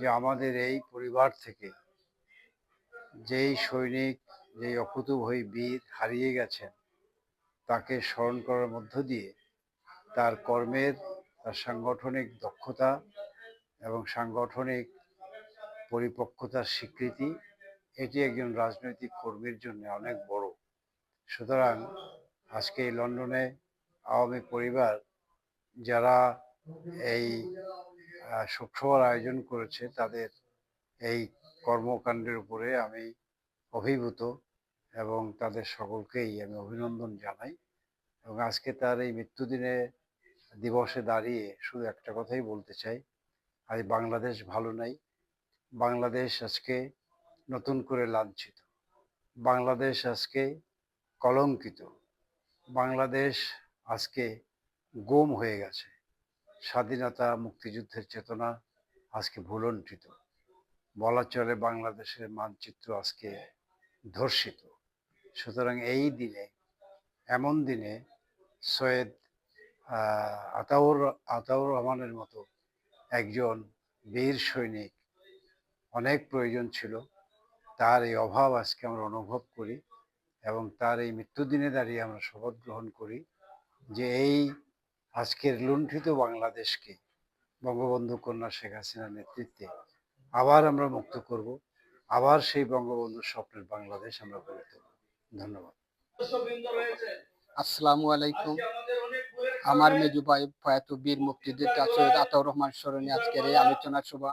যে আমাদের এই পরিবার থেকে যেই সৈনিক, যেই অকুতভয়ী বীর হারিয়ে গেছেন, তাকে স্মরণ করার মধ্য দিয়ে তার কর্মের, তার সাংগঠনিক দক্ষতা এবং সাংগঠনিক পরিপক্কতার স্বীকৃতি, এটি একজন রাজনৈতিক কর্মীর জন্য অনেক বড়। সুতরাং আজকে এই লন্ডনে আওয়ামী পরিবার যারা এই শোকসভার আয়োজন করেছে তাদের এই কর্মকাণ্ডের উপরে আমি অভিভূত এবং তাদের সকলকেই আমি অভিনন্দন জানাই। এবং আজকে তার এই মৃত্যুদিনে দিবসে দাঁড়িয়ে শুধু একটা কথাই বলতে চাই, আজ বাংলাদেশ ভালো নাই, বাংলাদেশ আজকে নতুন করে লাঞ্ছিত, বাংলাদেশ আজকে কলঙ্কিত, বাংলাদেশ আজকে গুম হয়ে গেছে। স্বাধীনতা, মুক্তিযুদ্ধের চেতনা আজকে ভুলণ্ঠিত। বলা চলে বাংলাদেশের মানচিত্র আজকে ধর্ষিত। সুতরাং এই দিনে, এমন দিনে সৈয়দ আতাউর আতাউর রহমানের মতো একজন বীর সৈনিক অনেক প্রয়োজন ছিল। তার এই অভাব আজকে আমরা অনুভব করি এবং তার এই মৃত্যুদিনে দাঁড়িয়ে আমরা শপথ গ্রহণ করি যে এই আজকের লুণ্ঠিত বাংলাদেশকে বঙ্গবন্ধু কন্যা শেখ হাসিনার নেতৃত্বে আবার আমরা মুক্ত করব, আবার সেই বঙ্গবন্ধুর স্বপ্নের বাংলাদেশ আমরা গড়ে তুলব। ধন্যবাদ। আসসালামু আলাইকুম। আমার মেজু ভাই প্রয়াত বীর মুক্তিযোদ্ধা সৈয়দ আতাউর রহমান স্মরণে আজকের এই আলোচনা সভা।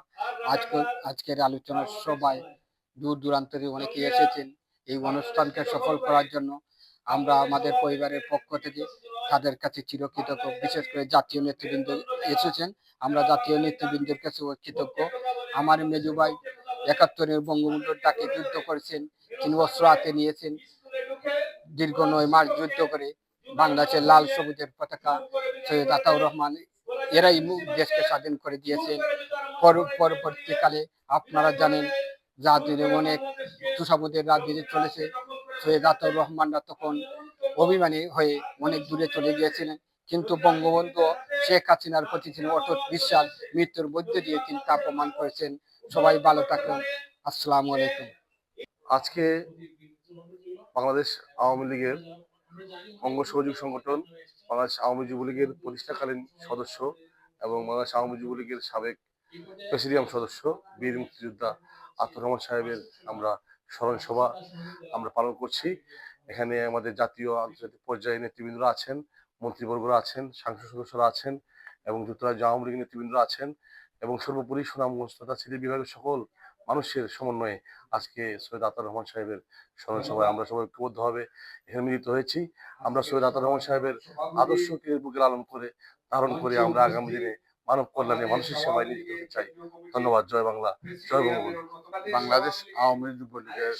আজকে, আজকের আলোচনা সভায় দূর দূরান্তরে অনেকে এসেছেন। এই অনুষ্ঠানকে সফল করার জন্য আমরা আমাদের পরিবারের পক্ষ থেকে তাদের কাছে চিরকৃতজ্ঞ। বিশেষ করে জাতীয় নেতৃবৃন্দ এসেছেন। আমরা জাতীয় নেতৃবৃন্দের কাছে কৃতজ্ঞ। আমার মেজু ভাই একাত্তরের বঙ্গবন্ধুর ডাকে যুদ্ধ করেছেন। তিনি অস্ত্র হাতে নিয়েছেন। দীর্ঘ নয় মাস যুদ্ধ করে বাংলাদেশের লাল সবুজের পতাকা সৈয়দ আতাউর রহমান এরাই দেশকে স্বাধীন করে দিয়েছেন। পর- পরবর্তীকালে আপনারা জানেন রাজনীতি অনেক তুষাবুদের রাজনীতি চলেছে। সৈয়দ আতাউর রহমানরা তখন অভিমানী হয়ে অনেক দূরে চলে গিয়েছিলেন। কিন্তু বঙ্গবন্ধু শেখ হাসিনার প্রতি ছিল অটুট বিশ্বাস, মৃত্যুর মধ্য দিয়ে তিনি তা প্রমাণ করেছেন। সবাই ভালো থাকুন। আসসালামু আলাইকুম। আজকে বাংলাদেশ আওয়ামী লীগের অঙ্গ সহযোগী সংগঠন, বাংলাদেশ আওয়ামী যুবলীগের প্রতিষ্ঠাকালীন সদস্য এবং বাংলাদেশ আওয়ামী যুবলীগের সাবেক প্রেসিডিয়াম সদস্য বীর মুক্তিযোদ্ধা আতর রহমান সাহেবের আমরা স্মরণ সভা আমরা পালন করছি। এখানে আমাদের জাতীয় আন্তর্জাতিক পর্যায়ে নেতৃবৃন্দরা আছেন, মন্ত্রীবর্গরা আছেন, সাংসদ সদস্যরা আছেন এবং যুক্তরাজ্য আওয়ামী লীগের নেতৃবৃন্দরা আছেন এবং সর্বোপরি সুনামগঞ্জ তথা সিলেট বিভাগের সকল মানুষের সমন্বয়ে আজকে সৈয়দ আতার রহমান সাহেবের স্মরণ সভায় আমরা সবাই ঐক্যবদ্ধভাবে এখানে মিলিত হয়েছি। আমরা সৈয়দ আতার রহমান সাহেবের আদর্শকে বুকে লালন করে, ধারণ করে আমরা আগামী দিনে মানব কল্যাণে মানুষের সেবায় হতে চাই। ধন্যবাদ, জয় বাংলা, জয় বঙ্গবন্ধু। বাংলাদেশ আওয়ামী যুবলীগের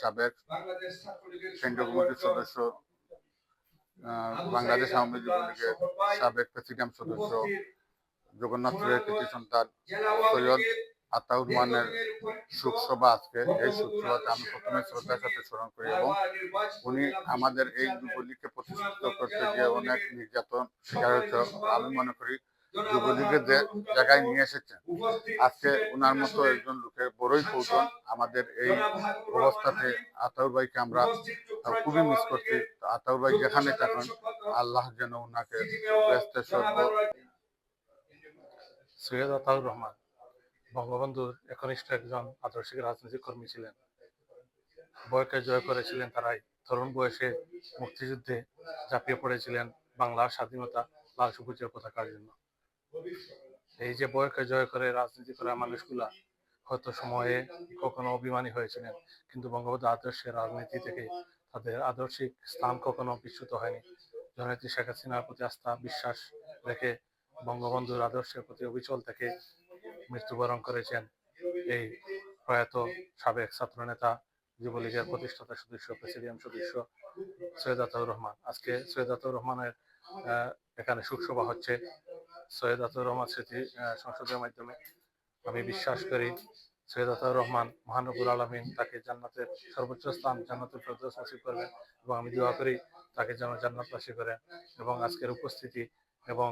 সাবেক কেন্দ্রীয় কমিটির সদস্য বাংলাদেশ আওয়ামী যুবলীগের সাবেক প্রেসিডেন্ট সদস্য জগন্নাথ কৃতি সন্তান সৈয়দ আতাউর মানের শোকসভা আজকে। এই শোকসভাতে আমি প্রথমে শ্রদ্ধার সাথে স্মরণ করি এবং উনি আমাদের এই যুবলীগকে প্রতিষ্ঠিত করতে গিয়ে অনেক নির্যাতন শিকার হয়েছে। আমি মনে করি যুবলীগের জায়গায় নিয়ে এসেছেন, আজকে ওনার মতো একজন লোকের বড়ই কৌশল আমাদের এই অবস্থাতে। আতাউর ভাইকে আমরা খুবই মিস করছি। আতাউর ভাই যেখানে থাকেন, আল্লাহ যেন ওনাকে ব্যস্ত সর্ব সৈয়দ আতাউর রহমান, বঙ্গবন্ধুর একনিষ্ঠ একজন আদর্শিক রাজনৈতিক কর্মী ছিলেন। বয়কে জয় করেছিলেন তারাই। তরুণ বয়সে মুক্তিযুদ্ধে ঝাঁপিয়ে পড়েছিলেন বাংলার স্বাধীনতা, লাল সবুজের পতাকার জন্য। এই যে বয়কে জয় করে, রাজনীতি করা মানুষগুলা হয়তো সময়ে কখনো অভিমানী হয়েছিলেন, কিন্তু বঙ্গবন্ধু আদর্শের রাজনীতি থেকে তাদের আদর্শিক স্থান কখনো বিচ্যুত হয়নি। জননেত্রী শেখ হাসিনার প্রতি আস্থা, বিশ্বাস রেখে বঙ্গবন্ধুর আদর্শের প্রতি অবিচল থেকে মৃত্যুবরণ করেছেন এই প্রয়াত সাবেক ছাত্রনেতা, যুবলীগের প্রতিষ্ঠাতা সদস্য, প্রেসিডিয়াম সদস্য সৈয়দ আতাউর রহমান। আজকে সৈয়দ আতাউর রহমানের এখানে শোকসভা হচ্ছে। সৈয়দ আতাউর রহমান স্মৃতি সংসদের মাধ্যমে আমি বিশ্বাস করি। সৈয়দ আতাউর রহমান মহানবুল আলমিন তাকে জান্নাতের সর্বোচ্চ স্থান, জান্নাতের ফেরদৌস নসিব করবেন এবং আমি দোয়া করি তাকে যেন জান্নাত জান্নাতবাসী করেন এবং আজকের উপস্থিতি এবং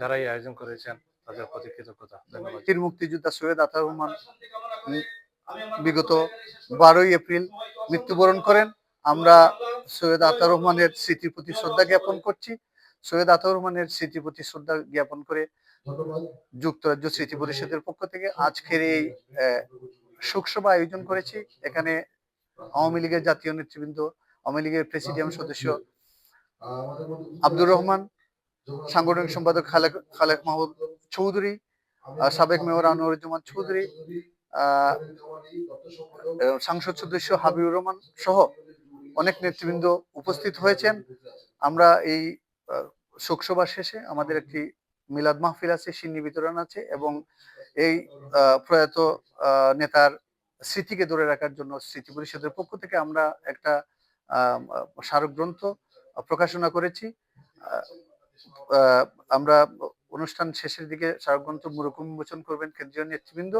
যারা এই আয়োজন করেছেন তাদের প্রতি কৃতজ্ঞতা। ধন্যবাদ। বীর মুক্তিযোদ্ধা সৈয়দ আতাউর রহমান বিগত বারোই এপ্রিল মৃত্যুবরণ করেন। আমরা সৈয়দ আতাউর রহমানের স্মৃতির প্রতি শ্রদ্ধা জ্ঞাপন করছি। সৈয়দ আতাউর রহমানের স্মৃতির প্রতি শ্রদ্ধা জ্ঞাপন করে যুক্তরাজ্য স্মৃতি পরিষদের পক্ষ থেকে আজকের এই শোকসভা আয়োজন করেছি। এখানে আওয়ামী লীগের জাতীয় নেতৃবৃন্দ আওয়ামী লীগের প্রেসিডিয়াম সদস্য আব্দুর রহমান সাংগঠনিক সম্পাদক খালেক খালেক মাহমুদ চৌধুরী সাবেক মেয়র আনোয়ারুজ্জামান চৌধুরী সংসদ সদস্য হাবিবুর রহমান সহ অনেক নেতৃবৃন্দ উপস্থিত হয়েছেন। আমরা এই শোকসভা শেষে আমাদের একটি মিলাদ মাহফিল আছে সিন্নি বিতরণ আছে এবং এই প্রয়াত নেতার স্মৃতিকে ধরে রাখার জন্য স্মৃতি পরিষদের পক্ষ থেকে আমরা একটা আহ, স্মারক গ্রন্থ প্রকাশনা করেছি। আমরা অনুষ্ঠান শেষের দিকে স্মারক গ্রন্থ মুরকুম উন্মোচন করবেন কেন্দ্রীয় নেতৃবৃন্দ।